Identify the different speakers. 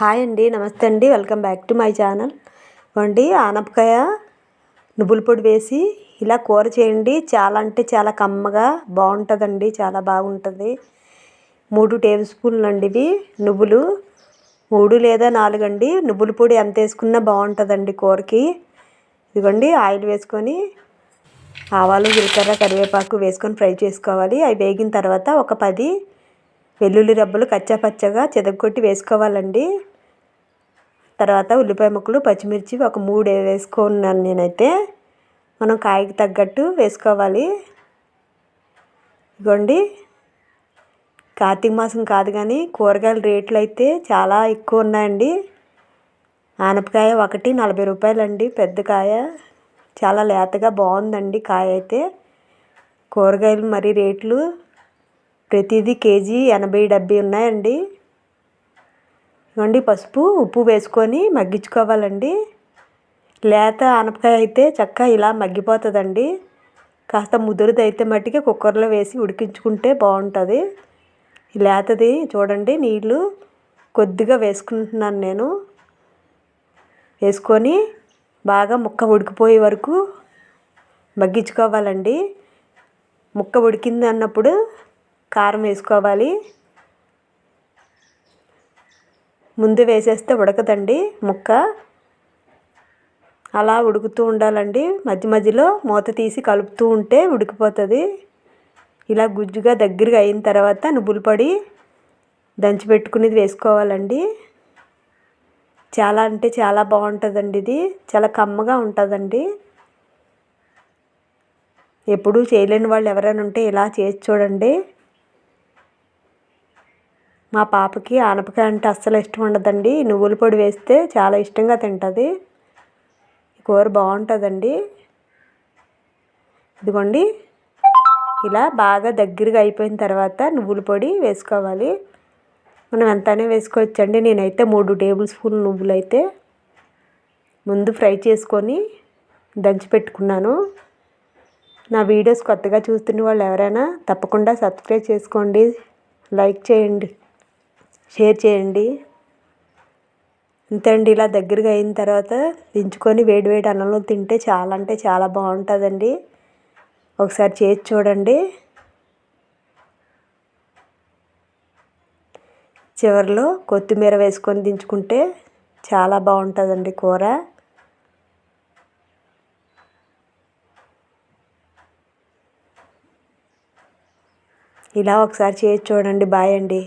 Speaker 1: Hi అండి నమస్తే అండి. Welcome back to my channel. వండి ఆనపకాయ నువ్వుల పొడి వేసి ఇలా కూర చేయండి. చాలా అంటే చాలా కమ్మగా బాగుంటుందండి చాలా బాగుంటుంది. మూడు టేబుల్ స్పూన్లు అండి ఇవి. నువ్వులు మూడు లేదా నాలుగు అండి. నువ్వుల పొడి ఎంత వేసుకున్నా బాగుంటుందండి కూరకి. ఇదిగోండి ఆయిల్ వేసుకొని ఆవాలు జీలకర్ర కరివేపాకు వేసుకొని ఫ్రై చేసుకోవాలి. అవి వేగిన తర్వాత ఒక పది వెల్లుల్లి రబ్బలు కచ్చా పచ్చగా చెదగొట్టి వేసుకోవాలండి. తర్వాత ఉల్లిపాయ ముక్కలు పచ్చిమిర్చి ఒక మూడు వేసుకున్నాను నేనైతే మనం కాయకి తగ్గట్టు వేసుకోవాలి. ఇదిగోండి కార్తీక మాసం కాదు కానీ కూరగాయల రేట్లు అయితే చాలా ఎక్కువ ఉన్నాయండి. ఆనపకాయ ఒకటి నలభై రూపాయలండి. పెద్ద కాయ. చాలా లేతగా బాగుందండి కాయ అయితే. కూరగాయలు మరి రేట్లు ప్రతిదీ కేజీ ఎనభై డెబ్బై ఉన్నాయండి. ఇవ్వండి పసుపు ఉప్పు వేసుకొని మగ్గించుకోవాలండి. లేత ఆనపకాయ అయితే చక్క ఇలా మగ్గిపోతుందండి. కాస్త ముదురుది అయితే మట్టికి కుక్కర్లో వేసి ఉడికించుకుంటే బాగుంటుంది. లేతది చూడండి నీళ్ళు కొద్దిగా వేసుకుంటున్నాను నేను. వేసుకొని బాగా ముక్క ఉడికిపోయే వరకు మగ్గించుకోవాలండి. ముక్క ఉడికింది అన్నప్పుడు కారం వేసుకోవాలి. ముందు వేసేస్తే ఉడకదండి ముక్క. అలా ఉడుకుతూ ఉండాలండి. మధ్య మధ్యలో మూత తీసి కలుపుతూ ఉంటే ఉడికిపోతుంది. ఇలా గుజ్జుగా దగ్గరగా అయిన తర్వాత నువ్వులు పొడి దంచి పెట్టుకునేది వేసుకోవాలండి. చాలా అంటే చాలా బాగుంటుందండి ఇది. చాలా కమ్మగా ఉంటుందండి. ఎప్పుడూ చేయలేని వాళ్ళు ఎవరైనా ఉంటే ఇలా చేసి చూడండి. మా పాపకి ఆనపకాయ అంటే అస్సలు ఇష్టం ఉండదండి. నువ్వుల పొడి వేస్తే చాలా ఇష్టంగా తింటుంది. కూర బాగుంటుందండి. ఇదిగోండి. ఇలా బాగా దగ్గరగా అయిపోయిన తర్వాత నువ్వుల పొడి వేసుకోవాలి. మనం ఎంతనే వేసుకోవచ్చండి. నేనైతే మూడు టేబుల్ స్పూన్ నువ్వులు అయితే ముందు ఫ్రై చేసుకొని దంచి పెట్టుకున్నాను. నా వీడియోస్ కొత్తగా చూస్తున్న వాళ్ళు ఎవరైనా తప్పకుండా సబ్స్క్రైబ్ చేసుకోండి. లైక్ చేయండి. షేర్ చేయండి. అండి ఇలా దగ్గరగా అయిన తర్వాత దించుకొని వేడి వేడి అన్నంలో తింటే చాలా అంటే చాలా బాగుంటుందండి. ఒకసారి చేసి చూడండి. చివరిలో కొత్తిమీర వేసుకొని దించుకుంటే చాలా బాగుంటుందండి కూర. ఇలా ఒకసారి చేసి చూడండి. బాయ్ అండి.